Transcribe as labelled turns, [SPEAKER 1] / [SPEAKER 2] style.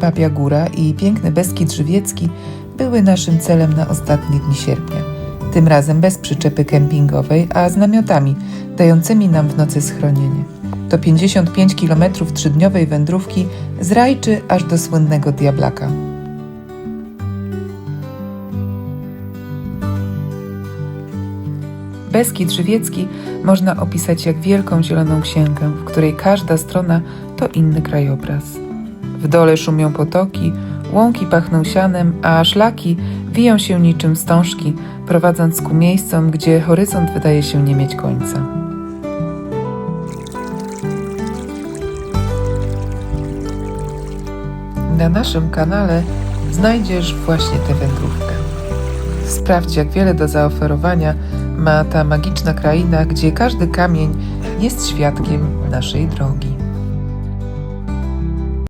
[SPEAKER 1] Babia Góra i piękny Beskid Żywiecki były naszym celem na ostatnie dni sierpnia. Tym razem bez przyczepy kempingowej, a z namiotami, dającymi nam w nocy schronienie. To 55 km trzydniowej wędrówki z Rajczy aż do słynnego Diablaka. Beskid Żywiecki można opisać jak wielką zieloną księgę, w której każda strona to inny krajobraz. W dole szumią potoki, łąki pachną sianem, a szlaki wiją się niczym wstążki, prowadząc ku miejscom, gdzie horyzont wydaje się nie mieć końca. Na naszym kanale znajdziesz właśnie tę wędrówkę. Sprawdź, jak wiele do zaoferowania ma ta magiczna kraina, gdzie każdy kamień jest świadkiem naszej drogi.